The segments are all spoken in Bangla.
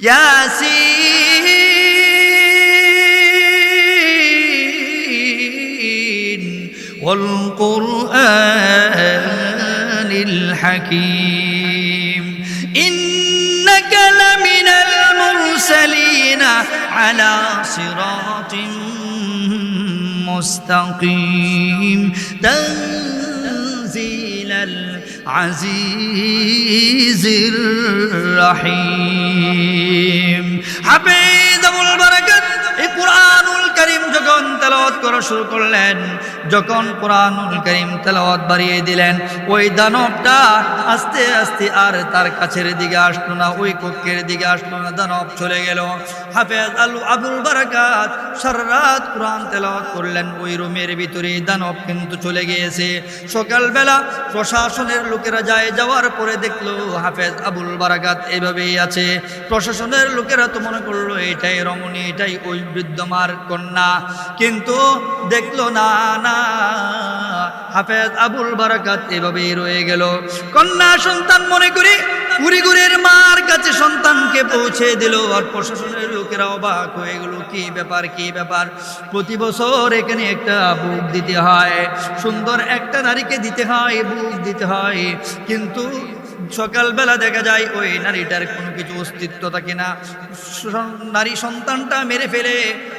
ياسين والقرآن الحكيم إنك لمن المرسلين على صراط مستقيم تنزيل العزيز الرحيم. حفيظ البركات القرآن করিম যখন তেলাওয়াত করা শুরু করলেন, যখন কোরআনুল করিম তেলাওয়াত বাড়িয়ে দিলেন, ওই দানবটা আস্তে আস্তে আর তার কাছের দিকে আসলো না, ওই কক্ষের দিকে আসলো না, দানব চলে গেল। হাফেজ আলু আবুল বারাকাত সারা রাত কোরআন তেলাওয়াত করলেন, ওই রুমের ভিতরে দানব কিন্তু চলে গিয়েছে। সকালবেলা প্রশাসনের লোকেরা যায় যাওয়ার পরে দেখল হাফেজ আবুল বারাকাত এভাবেই আছে। প্রশাসনের লোকেরা তো মনে করল, এটাই রমণী, এটাই ওই বৃদ্ধমার কন্যা। কিন্তু দেখল না না। হাফেজ আবুল বারাকাত এভাবেই রয়ে গেল। কন্যা সন্তান মনে করি গুরিগুরের মার কাছে সন্তানকে পৌঁছে দিল। আর প্রশাসনের লোকেরা অবাক হয়ে গেল, কি ব্যাপার কি ব্যাপার? প্রতি বছর এখানে একটা বুক দিতে হয়, সুন্দর একটা নারীকে দিতে হয়, বুক দিতে হয়। কিন্তু সকালবেলা দেখা যায় ওই নারীটার কোনো কিছু অস্তিত্ব থাকে না। নারী সন্তানটা মেরে ফেলে,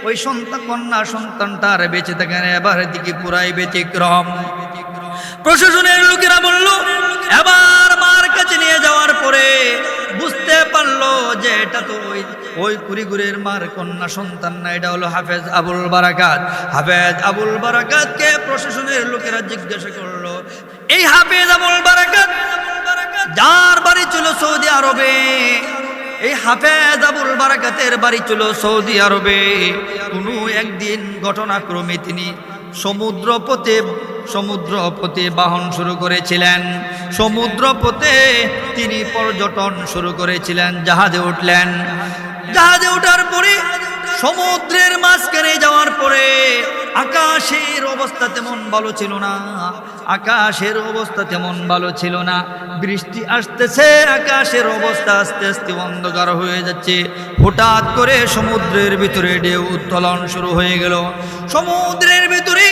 ওই সন্তান কন্যা সন্তানটার বেঁচে থাকে না, এবার দিকে পুরাই ব্যতিক্রম। প্রশাসনের লোকেরা বলল, এবার মার কাছে নিয়ে যাওয়ার পরে বুঝতে পারল যে এটা তো ওই ওই কুড়িগুরের মার কন্যা সন্তান না, এটা হলো হাফেজ আবুল বারাকাত। হাফেজ আবুল বারাকাতকে প্রশাসনের লোকেরা জিজ্ঞাসা করল, এই হাফেজ আবুল বারাকাত যার বাড়ি ছিল সৌদি আরবে। এই হাফেজ আবুল বারাকাতের বাড়ি ছিল সৌদি আরবে। কোনো একদিন ঘটনাক্রমে তিনি সমুদ্র পথে সমুদ্র পথে বাহন শুরু করেছিলেন। সমুদ্র পথে তিনি পর্যটন শুরু করেছিলেন, জাহাজে উঠলেন। জাহাজে ওঠার পরে সমুদ্রের মাঝখানে যাওয়ার পরে আকাশের অবস্থা তেমন ভালো ছিল না। আকাশের অবস্থা তেমন ভালো ছিল না। বৃষ্টি আসতেছে, আকাশের অবস্থা আস্তে আস্তে অন্ধকার হয়ে যাচ্ছে। হঠাৎ করে সমুদ্রের ভিতরে ঢেউ উত্তোলন শুরু হয়ে গেল। সমুদ্রের ভিতরে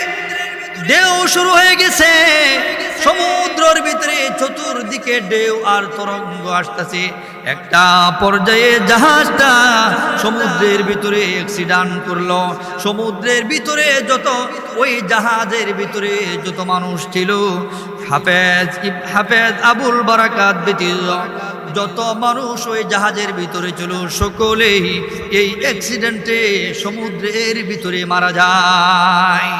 ঢেউ শুরু হয়ে গেছে। সমুদ্রের ভিতরে চতুর্দিকে ঢেউ আর তরঙ্গ আসতেছে। একটা পর্যায়ে জাহাজটা সমুদ্রের ভিতরে অ্যাক্সিডেন্ট করল। সমুদ্রের ভিতরে যত, ওই জাহাজের ভিতরে যত মানুষ ছিল, হাফেজ হাফেজ আবুল বারাকাত ব্যতীত যত মানুষ ওই জাহাজের ভিতরে ছিল, সকলেই এই অ্যাক্সিডেন্টে সমুদ্রের ভিতরে মারা যায়।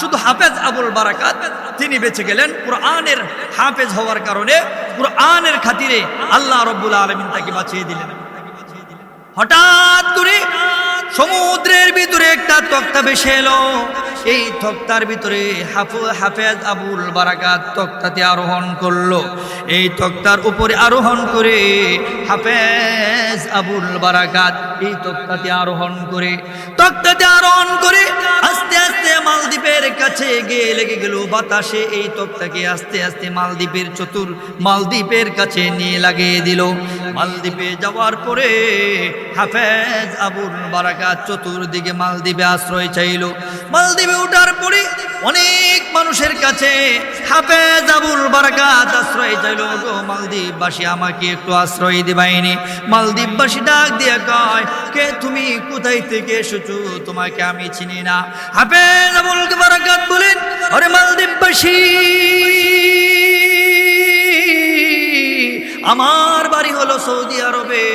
শুধু হাফেজ আবুল বারাকাত তিনি বেঁচে গেলেন। কোরআনের হাফেজ হওয়ার কারণে কোরআনের খাতিরে আল্লাহ রব্বুল আলমিন তাকে বাঁচিয়ে দিলেন। হঠাৎ করে সমুদ্রের ভিতরে একটা তক্তা ভেসে এলো। এই তক্তার ভিতরে হাফু, হাফেজ আবুল বারাকাত তক্তাতে আরোহণ করল। এই তক্তার উপরে আরোহণ করে হাফেজ আবুল বারাকাত এই তক্তাতে আরোহণ করে। তক্তাতে আরোহণ করে আস্তে আস্তে মালদ্বীপের কাছে গিয়ে লেগে গেল বাতাসে। এই তক্তাকে আস্তে আস্তে মালদ্বীপের চতুর মালদ্বীপের কাছে নিয়ে লাগিয়ে দিল। মালদ্বীপে যাওয়ার পরে হাফেজ আবুল বারাকাত চতুর্দিকে মালদ্বীপে আশ্রয় চাইল। মালদ্বীপে ওঠার পরে অনেক মানুষের কাছে হাফেজ আবুল বারাকাত আশ্রয় চাইল গো মালদ্বীপবাসী, আমাকে একটু আশ্রয় দিবাইনি। মালদ্বীপবাসী ডাক দিয়ে কয়, কে তুমি? কোথায় থেকে এসেছ? তোমাকে আমি চিনি না। হাফেজ আবুল বারাকাত বলেন। আরে মালদ্বীপবাসী আমার বাড়ি হলো সৌদি আরবে।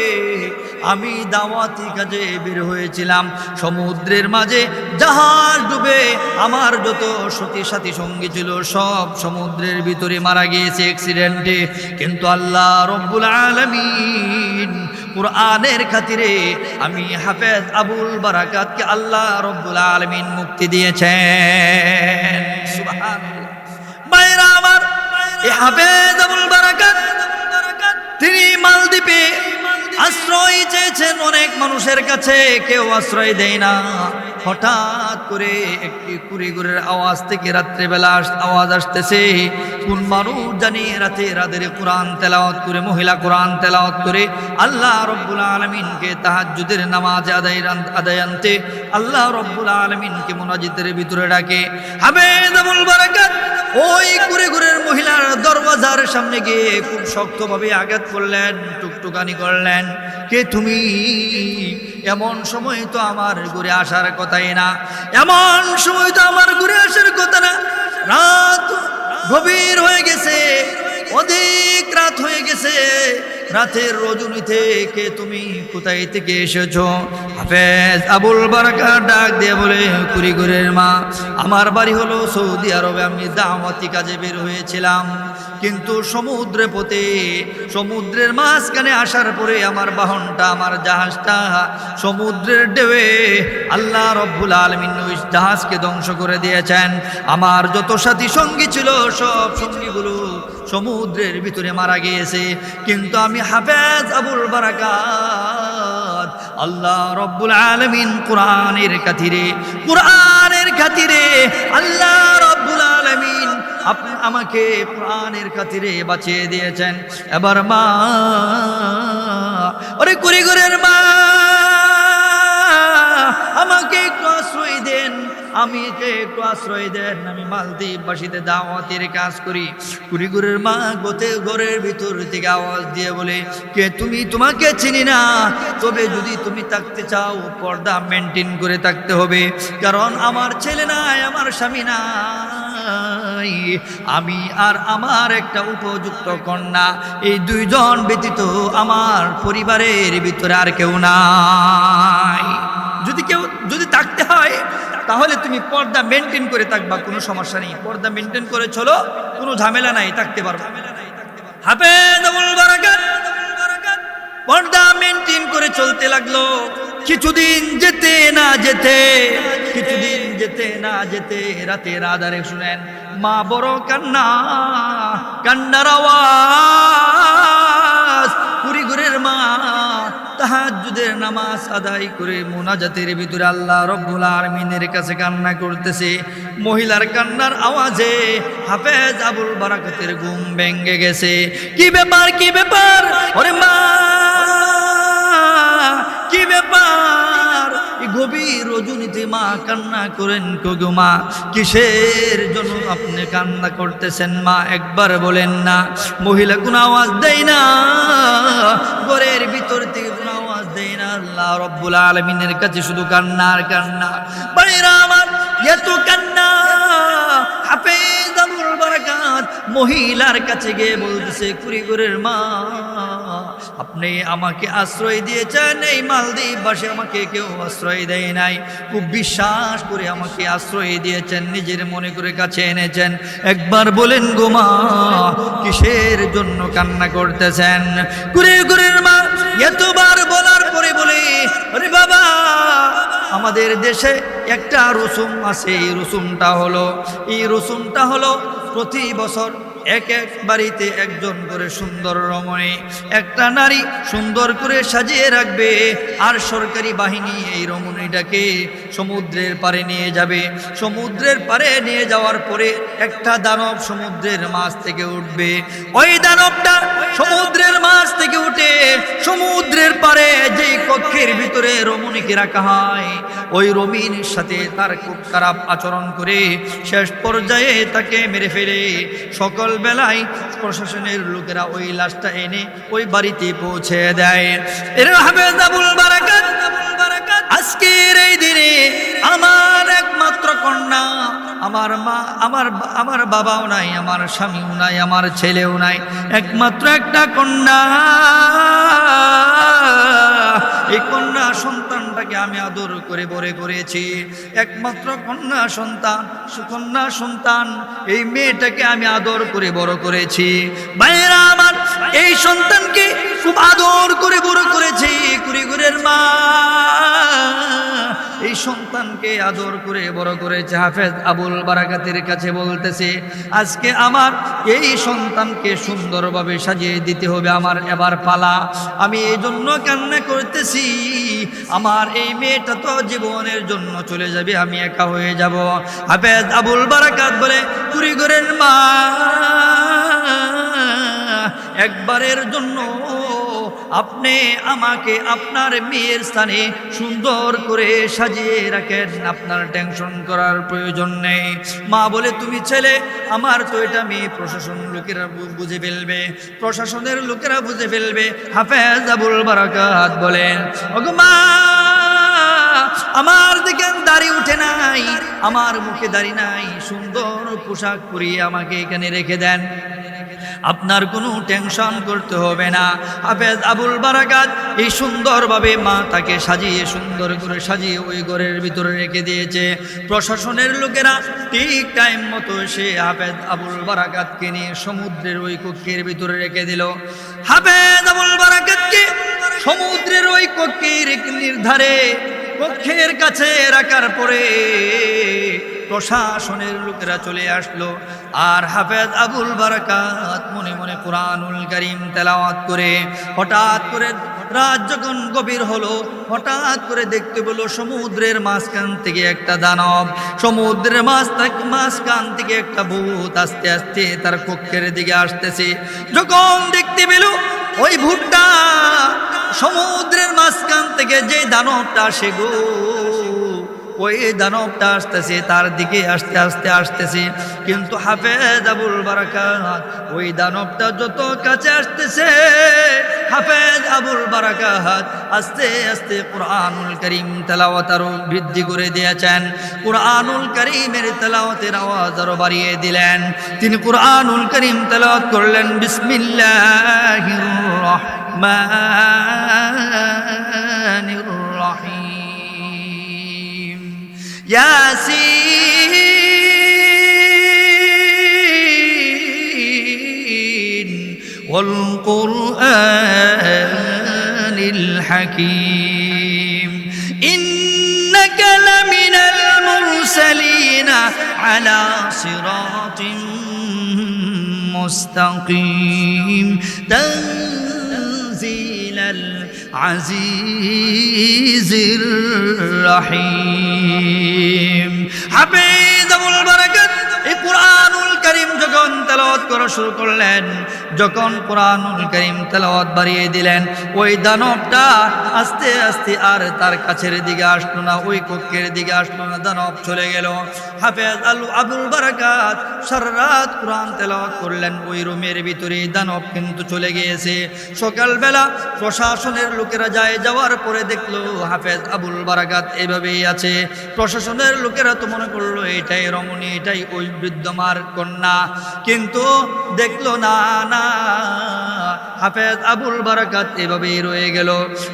আমি দাওয়াতি কাজে বের হয়েছিলাম। সমুদ্রের মাঝে জাহাজ ডুবে আমার যত সতী সাথী সঙ্গী ছিল সব সমুদ্রের ভিতরে মারা গিয়েছে অ্যাক্সিডেন্টে কিন্তু আল্লাহ রব্বুল আলমিন কোরআনের খাতিরে আমি হাফেজ আবুল বারাকাতকে আল্লাহ রব্বুল আলমিন মুক্তি দিয়েছেন। আমার হাফেজ আবুল বারাকাত, তিনি মালদ্বীপে আশ্রয় চেয়েছেন অনেক মানুষের কাছে, কেউ আশ্রয় দেয় না। হঠাৎ করে একটি কুড়িগুড়ের আওয়াজ থেকে রাত্রেবেলা আওয়াজ আসতেছে, কোন মানুষ জানি রাতে রাতের কোরআন তেলাওয়াত করে, মহিলা কোরআন তেলাওয়াত করে, আল্লাহ রব্বুল আলমিনকে তাহাজ্জুদের নামাজ আদায় আদায় আনতে, আল্লাহ রব্বুল আলমিনকে মোনাজিতের ভিতরে ডাকে, হামেদ আবুল বারাকাত! ওই কুড়িগুড়ের মহিলার দরওয়াজার সামনে গিয়ে খুব শক্তভাবে আঘাত করলেন, টুকটুকানি করলেন। কে তুমি? এমন সময় তো আমার ঘুরে আসার কথাই না। এমন সময় তো আমার ঘুরে আসার কথা না। রাত গভীর হয়ে গেছে, অধিক রাত হয়ে গেছে। রাতের রজনীতে কে তুমি কোথায় থেকে এসেছ? হাফেজ আবুল বারাকা ডাক দিয়ে বলে কুড়িগুড়ের মা, আমার বাড়ি হলো সৌদি আরবে। আমি দাওয়াতি কাজে বের হয়েছিলাম। কিন্তু সমুদ্রে পথে, সমুদ্রের মাঝখানে আসার পরে আমার বাহনটা, আমার জাহাজটা সমুদ্রের ঢেউয়ে আল্লাহ রব্বুল আলমিন ওই জাহাজকে ধ্বংস করে দিয়েছেন। আমার যত সাথী সঙ্গী ছিল, সব সঙ্গীগুলো সমুদ্রের ভিতরে মারা গিয়েছে। কিন্তু আমি হাফেজ আবুল বারাকাত, আল্লাহ রব্বুল আলমিন কোরআনের খাতিরে কোরআনের খাতিরে আল্লাহ রব্বুল আলমিন আপনি আমাকে প্রাণের খাতিরে বাঁচিয়ে দিয়েছেন। এবার মা, ওরে ঘরের মা, আমাকে একটু আশ্রয় দেন। আমি একে একটু আশ্রয় দেন, আমি মালদ্বীপবাসীতে দাওয়াতের কাজ করি। কুড়িগুরের মা গোতে ঘরের ভিতর থেকে আওয়াজ দিয়ে বলে, কে তুমি? তোমাকে চিনি না। তবে যদি তুমি থাকতে চাও, পর্দা মেনটেন করে থাকতে হবে। কারণ আমার ছেলে নাই, আমার স্বামী নাই। আমি আর আমার একটা উপযুক্ত কন্যা। এই দুইজন ব্যতীত আমার পরিবারের ভিতরে আর কেউ নাই। যদি কেউ, যদি থাকতে হয় তাহলে তুমি পর্দা মেনটেন করে থাকবা, কোনো সমস্যা নেই। পর্দা মেনটেন করে চলো, কোনো ঝামেলা নাই, থাকতে হাফেজ পর্দা মেনটেন করে চলতে লাগল। কিছুদিন যেতে না যেতে, কিছুদিন যেতে না যেতে, রাতের আধারে শুনেন, মা বড় কান্না, কান্নার আওয়াজ কুড়িগুরের মা তাহাজ্জুদের নামাজ আদায় করে মোনাজাতের ভিতরে আল্লাহ রব্বুল আলমিনের কাছে কান্না করতেছে। মহিলার কান্নার আওয়াজে হাফেজ আবুল বারাকাতের ঘুম ভেঙ্গে গেছে। কি ব্যাপার কি ব্যাপার? ওরে মা, কি ব্যাপার? গভীর রজনীতে মা কান্না করেন কগু মা, কিসের জন্য আপনি কান্না করতেছেন মা? একবার বলেন না। মহিলা কোনো আওয়াজ দেয় না। ঘরের ভিতর থেকে কোনো আলমিনের কাছে শুধু কান্না কান্না। আমার, এত কান্না। মহিলার কাছে গিয়ে বলতেছে কুড়িগুরের মা, আপনি আমাকে আশ্রয় দিয়েছেন, এই মালদ্বীপ বাসে আমাকে কেউ আশ্রয় দেয় নাই। খুব বিশ্বাস করে আমাকে আশ্রয় দিয়েছেন, নিজের মনে করে কাছে এনেছেন। একবার বলেন গো মা, কিসের জন্য কান্না করতেছেন? কুড়িগুরের মা বলার আরে বাবা, আমাদের দেশে একটা রসুম আছে, এই রসুমটা হলো, এই রসুমটা হলো প্রতি বছর এক এক বাড়িতে একজন করে সুন্দর রমণী, একটা নারী সুন্দর করে সাজিয়ে রাখবে, আর সরকারি বাহিনী এই রমণীটাকে সমুদ্রের পারে নিয়ে যাবে। সমুদ্রের পারে নিয়ে যাওয়ার পরে একটা দানব সমুদ্রের মাছ থেকে উঠবে। ওই দানবটা সমুদ্রের মাছ থেকে উঠে সমুদ্রের পারে যেই কক্ষের ভিতরে রমণীকে রাখা হয়, ওই রমিনীর সাথে তার খুব খারাপ আচরণ করে শেষ পর্যায়ে তাকে মেরে ফেলে। সকল বেলায় প্রশাসনের লোকেরা ওই লাশটা এনে ওই বাড়িতে পৌঁছে দেয়। এর হাফেজ আবুল বারাকাত আজকের এই দিনে আমার একমাত্র কন্যা, আমার মা, আমার আমার বাবাও নাই, আমার স্বামীও নাই, আমার ছেলেও নাই, একমাত্র একটা কন্যা। এই কন্যা সন্তানটাকে আমি আদর করে বড় করেছি। একমাত্র কন্যা সন্তান, সুকন্যা সন্তান, এই মেয়েটাকে আমি আদর করে বড় করেছি। ভাইয়েরা আমার, এই সন্তানকে খুব আদর করে বড় করেছি। কুড়িগুরের মা এই সন্তানকে আদর করে, বড় করেছে হাফেজ আবুল বারাকাতের কাছে বলতেছে, আজকে আমার এই সন্তানকে সুন্দরভাবে সাজিয়ে দিতে হবে আমার এবার পালা। আমি এই জন্য কান্না করতেছি। আমার এই মেয়েটা তো জীবনের জন্য চলে যাবে, আমি একা হয়ে যাব। হাফেজ আবুল বারাকাত বলে কুড়িগরের মা, একবারের জন্য আপনি আমাকে আপনার মেয়ের স্থানে সুন্দর করে সাজিয়ে রাখেন। আপনার টেনশন করার প্রয়োজন নেই। মা বলে, তুমি ছেলে, আমার তো এটা মেয়ে প্রশাসন লোকেরা বুঝে ফেলবে। প্রশাসনের লোকেরা বুঝে ফেলবে। হাফেজ আবুল বারাকাত বলেন মা, আমার দিকে দাড়ি উঠে নাই। আমার মুখে দাড়ি নাই। সুন্দর পোশাক পরিয়ে আমাকে এখানে রেখে দেন। আপনার কোনো টেনশন করতে হবে না। হাফেজ আবুল বারাকাত এই সুন্দরভাবে মা তাকে সাজিয়ে, সুন্দর করে সাজিয়ে ওই ঘরের ভিতরে রেখে দিয়েছে। প্রশাসনের লোকেরা ঠিক টাইম মতো সে হাফেজ আবুল বারাকাতকে নিয়ে সমুদ্রের ওই কক্ষের ভিতরে রেখে দিল। হাফেজ আবুল বারাকাতকে সমুদ্রের ওই কক্ষের নির্ধারে কক্ষের কাছে রাখার পরে প্রশাসনের লোকেরা চলে আসলো। আর হাফেজ আবুল বারাকাত মনে মনে কোরআনুল করিম তেলাওয়াত করে, হঠাৎ করে রাত যখন গভীর হলো, হঠাৎ করে দেখতে পেল সমুদ্রের মাঝখান থেকে একটা দানব। সমুদ্রের মাছ মাঝখান থেকে একটা ভূত আস্তে আস্তে তার কক্ষের দিকে আসতেছে। যখন দেখতে পেল ওই ভূতটা সমুদ্রের মাঝখান থেকে যে দানবটা, সে গো ওই দানবটা আসতেছে, তার দিকে আস্তে আস্তে আসতেছে। কিন্তু হাফেজ আবুল বারাকাত, ওই দানবটা যত কাছে আসতেছে, হাফেজ আবুল বারাকাত আস্তে আস্তে কোরআনুল করিম তেলাওয়াত আরও বৃদ্ধি করে দিয়েছেন। কোরআনুল করিমের তেলাওয়াতের আওয়াজ আরও বাড়িয়ে দিলেন। তিনি কোরআনুল করিম তেলাওয়াত করলেন, বিসমিল্লাহির রহমানির ياسين والقرآن الحكيم إنك لمن المرسلين على صراط مستقيم تنزيل আজিজির রহিম। হাফিজ আবুল বারাকাত কোরআনুল করিম যখন তেলাওয়াত করা শুরু করলেন, যখন কোরআনুল করিম তেলাওয়াত বাড়িয়ে দিলেন, ওই দানবটা আস্তে আস্তে আর তার কাছের দিকে আসলো না, ওই কক্ষের দিকে আসলো না, দানব চলে গেল। হাফেজ আলু আবুল বারাকাত সারারাত কোরআন তেলাওয়াত করলেন, ওই রুমের ভিতরে দানব কিন্তু চলে গিয়েছে। সকালবেলা প্রশাসনের লোকেরা যায় যাওয়ার পরে দেখল হাফেজ আবুল বারাকাত এইভাবেই আছে। প্রশাসনের লোকেরা তো মনে করল, এটাই রমণী, এটাই ওই বৃদ্ধমার কন্যা। কিন্তু দেখল, না না, হাফেজ আবুল বারাকাত এভাবেই রয়ে গেল।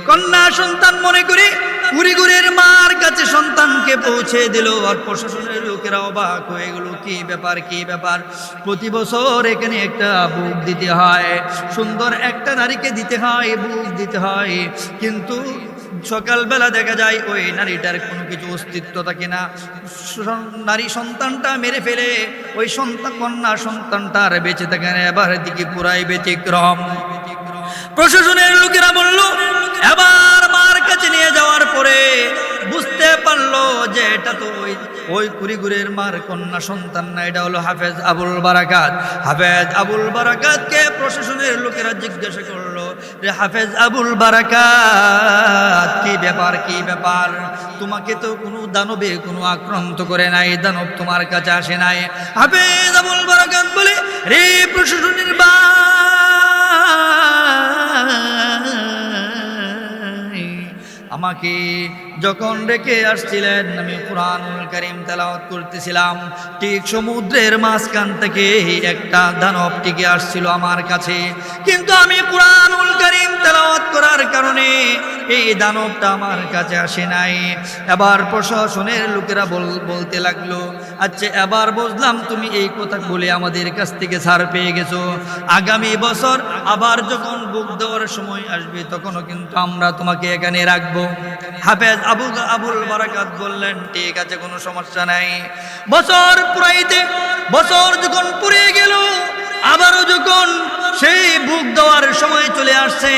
কন্যা সন্তান মনে করি কুড়িগুড়ের মার কাছে সন্তানকে পৌঁছে দিল আর প্রশাসনের লোকেরা অবাক হয়ে গেল, কি ব্যাপার কি ব্যাপার? প্রতি বছর এখানে একটা বুক দিতে হয়, সুন্দর একটা নারীকে দিতে হয়, বুক দিতে হয়। কিন্তু সকালবেলা দেখা যায় ওই নারীটার কোনো কিছু অস্তিত্ব থাকে না। নারী সন্তানটা মেরে ফেলে, ওই সন্তান কন্যা সন্তানটার বেঁচে থাকে না, এবার দিকে পুরাই ব্যতিক্রম। প্রশাসনের লোকেরা বলল, এবার মার কাছে নিয়ে যাওয়ার পরে বুঝতে পারল যে এটা তো ওই ওই কুড়িগুড়ের মার কন্যা সন্তান না, এটা হলো হাফেজ আবুল বারাকাত। হাফেজ আবুল বারাকাতকে প্রশাসনের লোকেরা জিজ্ঞাসা করল যে হাফেজ আবুল বারাকাত, কি ব্যাপার কি ব্যাপার? তোমাকে তো কোনো দানবে কোনো আক্রান্ত করে নাই, দানব তোমার কাছে আসে নাই। হাফেজ আবুল বারাকাত বলে, রে প্রশাসনের বা আমাকে যখন রেখে আসছিলেন, আমি কোরআনুল করিম তেলাওয়াত করতেছিলাম। ঠিক সমুদ্রের মাঝখান থেকে একটা দানব টিকে আসছিল আমার কাছে। কিন্তু আমি কোরআনুল করিম তেলাওয়াত করার কারণে এই দানবটা আমার কাছে আসে নাই। এবার প্রশাসনের লোকেরা বল- বলতে লাগল আচ্ছা এবার বুঝলাম তুমি এই কথা বলে আমাদের কাছ থেকে ছাড় পেয়ে গেছো। আগামী বছর আবার যখন বুক দেওয়ার সময় আসবে, তখনও কিন্তু আমরা তোমাকে এখানে রাখব। হাফেজ আবু আবুল বারাকাত বললেন, ঠিক আছে, কোনো সমস্যা নাই। বছর পুরাইতে, বছর যখন পুড়িয়ে গেল, আবারও যখন সেই বুক দেওয়ার সময় চলে আসছে।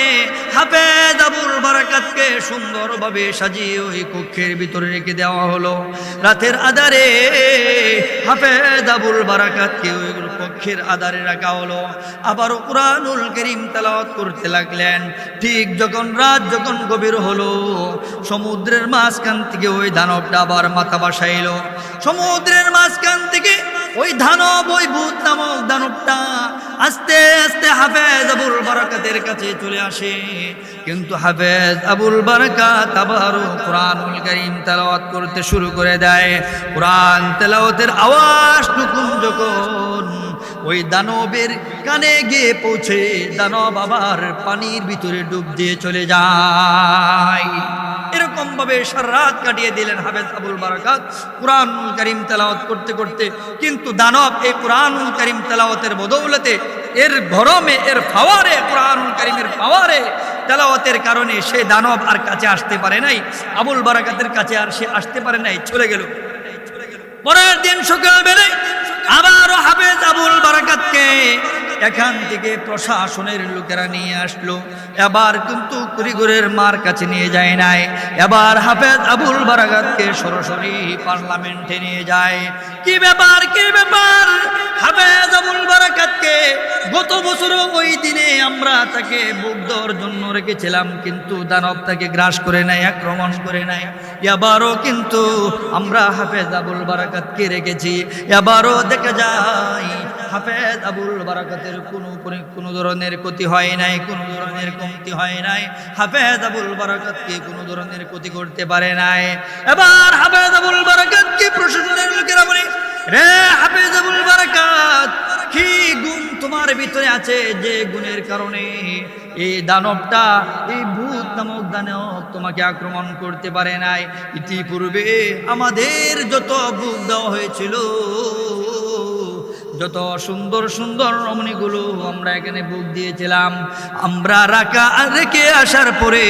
হাফেজ আবুল বারাকাতকে সুন্দরভাবে সাজিয়ে ওই কক্ষের ভিতরে রেখে দেওয়া হলো। রাতের আধারে হাফেজ আবুল বারাকাতকে ওই কক্ষের আধারে রাখা হলো। আবারও কোরআনুল করিম তেলাওয়াত করতে লাগলেন। ঠিক যখন রাত যখন গভীর হলো, সমুদ্রের মাঝখান থেকে ওই দানবটা আবার মাথা বাসাইল। সমুদ্রের মাঝখান থেকে ওই দানব, ওই ভূত নামক দানবটা আস্তে আস্তে হাফেজ আবুল বারাকাতের কাছে চলে আসে। কিন্তু হাফেজ আবুল বারাকাত আবারও কোরআনুল করিম তেলাওয়াত করতে শুরু করে দেয়। কোরআন তেলাওয়াতের আওয়াজ টুকুন যখন ওই দানবের কানে গিয়ে পৌঁছে দানব আবার পানির ভিতরে ডুব দিয়ে চলে যায়। এরকম ভাবে সারা রাত কাটিয়ে দিলেন হাফেজ আবুল বারাকাত। কোরআনুল করিম তেলাওয়াত করতে করতে কিন্তু দানব এই কোরআনুল করিম তেলাওয়াতের বদৌলতে এর গরমে, এর পাওয়ারে কোরআনুল করিমের পাওয়ারে তেলাওয়াতের কারণে সে দানব আর কাছে আসতে পারে নাই, আবুল বারাকাতের কাছে আর সে আসতে পারে নাই, চলে গেল। পরের দিন সকালবেলায় আবারও হাফেজ আবুল বারাকাতকে এখান থেকে প্রশাসনের লোকেরা নিয়ে আসলো। এবার কিন্তু কুড়িগুরের মার কাছে নিয়ে যায় নাই। এবার হাফেজ আবুল বারাকাতকে সরাসরি পার্লামেন্টে নিয়ে যায়। কি ব্যাপার কি ব্যাপার? হাফেজ আবুল বারাকাতকে গত বছর ওই দিনে আমরা তাকে বুক দেওয়ার জন্য রেখেছিলাম, কিন্তু দানব তাকে গ্রাস করে নাই, আক্রমণ করে নাই। এবারও কিন্তু আমরা হাফেজ আবুল বারাকাতকে রেখেছি। এবারও দেখা যায় হাফেজ আবুল বারাকাতের কোনো কোনো ধরনের ক্ষতি হয় নাই, কোনো ধরনের কমতি হয় নাই। হাফেজ আবুল বারাকাতকে কোনো ধরনের ক্ষতি করতে পারে নাই। এবার হাফেজ আবুল বারাকাতকে প্রশাসনের লোকেরা বলে, রে হাফেজ আবুল বারাকাত, কি গুণ তোমার ভিতরে আছে যে গুণের কারণে এই দানবটা, এই ভূত নামক দানব তোমাকে আক্রমণ করতে পারে নাই? ইতিপূর্বে আমাদের যত বুক দেওয়া হয়েছিল যত সুন্দর সুন্দর রমণীগুলো আমরা এখানে বুক দিয়েছিলাম, আমরা রাখা রেখে আসার পরে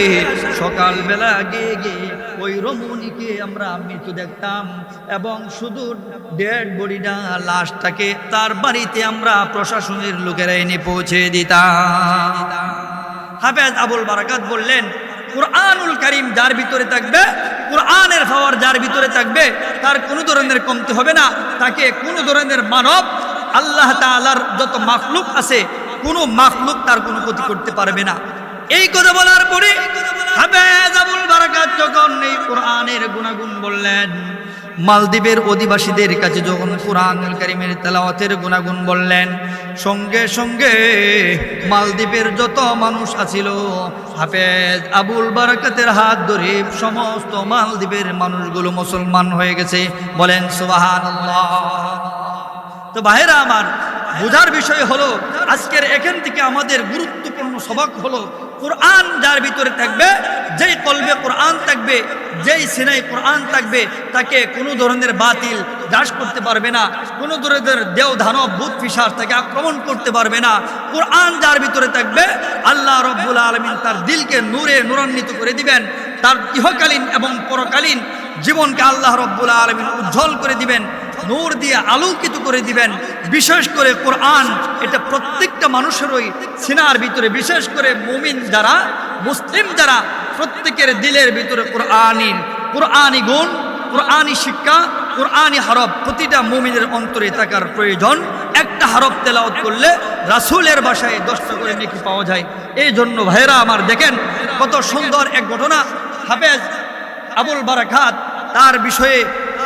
সকালবেলা গিয়ে গিয়ে ওই রমণীকে আমরা মৃত্যু দেখতাম এবং শুধু ডেড বডিটা লাশটাকে তার বাড়িতে আমরা প্রশাসনের লোকেরা এনে পৌঁছে দিতাম। হাফেজ আবুল বারাকাত বললেন, কোরআনুল করিম যার ভিতরে থাকবে, কোরআনের পাওয়ার যার ভিতরে থাকবে, তার কোনো ধরনের কমতি হবে না। তাকে কোনো ধরনের মানব আল্লাহ তালার যত মাখলুক আছে, কোনো মাখলুক তার কোনো ক্ষতি করতে পারবে না। এই কথা বলার পরে যখন বললেন, মালদ্বীপের অধিবাসীদের কাছে যখন কোরআনুল করিমের তেলাওয়াতের গুণাগুণ বললেন, সঙ্গে সঙ্গে মালদ্বীপের যত মানুষ আছিল, হাফেজ আবুল বারাকাতের হাত ধরে সমস্ত মালদ্বীপের মানুষগুলো মুসলমান হয়ে গেছে। বলেন, সুবহানাল্লাহ। তো ভাইরা আমার, বোঝার বিষয় হলো, আজকের এখান থেকে আমাদের গুরুত্বপূর্ণ সবক হলো, কোরআন যার ভিতরে থাকবে, যেই কলবে কোরআন থাকবে, যেই সিনাই কোরআন থাকবে, তাকে কোনো ধরনের বাতিল দাস করতে পারবে না, কোনো ধরনের দেও ধানব ভূত পিসার তাকে আক্রমণ করতে পারবে না। কোরআন যার ভিতরে থাকবে, আল্লাহ রব্বুল আলমিন তার দিলকে নূরে নূরান্বিত করে দিবেন, তার ইহকালীন এবং পরকালীন জীবনকে আল্লাহ রব্বুল আলমিন উজ্জ্বল করে দিবেন। নূর দিয়ে আলোকিত করে দিবেন। বিশেষ করে কোরআন, এটা প্রত্যেকটা মানুষেরই সিনার ভিতরে, বিশেষ করে মুমিন যারা, মুসলিম যারা, প্রত্যেকের দিলের ভিতরে কোরআনির কোরআনি গুণ কোরআনি শিক্ষা কোরআনি হরফ, প্রতিটা মুমিনের অন্তরে থাকার প্রয়োজন। একটা হরফ তেলাওয়াত করলে রাসূলের বাসায় দশটা করে নেকি পাওয়া যায়। এই জন্য ভাইরা আমার দেখেন, কত সুন্দর এক ঘটনা। হাফেজ আবুল বারাকাত, তার বিষয়ে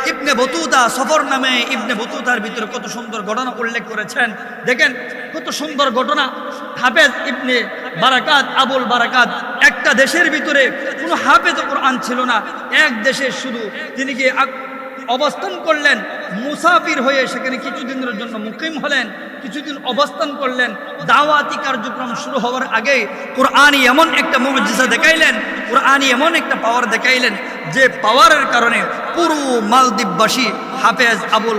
ইবনে বতুদা সফর নামে ইবনে বতুদার ভিতরে কত সুন্দর ঘটনা উল্লেখ করেছেন। দেখেন, কত সুন্দর ঘটনা। হাফেজ ইবনে বারাকাত, আবুল বারাকাত, একটা দেশের ভিতরে কোনো হাফেজ কোরআন ছিল না। এক দেশে শুধু তিনি গিয়ে অবস্থান করলেন, মুসাফির হয়ে সেখানে কিছুদিনের জন্য মুকিম হলেন। কিছুদিন অবস্থান করলেন, দাওয়াতি কার্যক্রম শুরু হওয়ার আগে কোরআনই এমন একটা মুজিজা দেখাইলেন, কোরআনই এমন একটা পাওয়ার দেখাইলেন, যে পাওয়ারের কারণে পুরো মালদ্বীপবাসী হাফেজ আবুল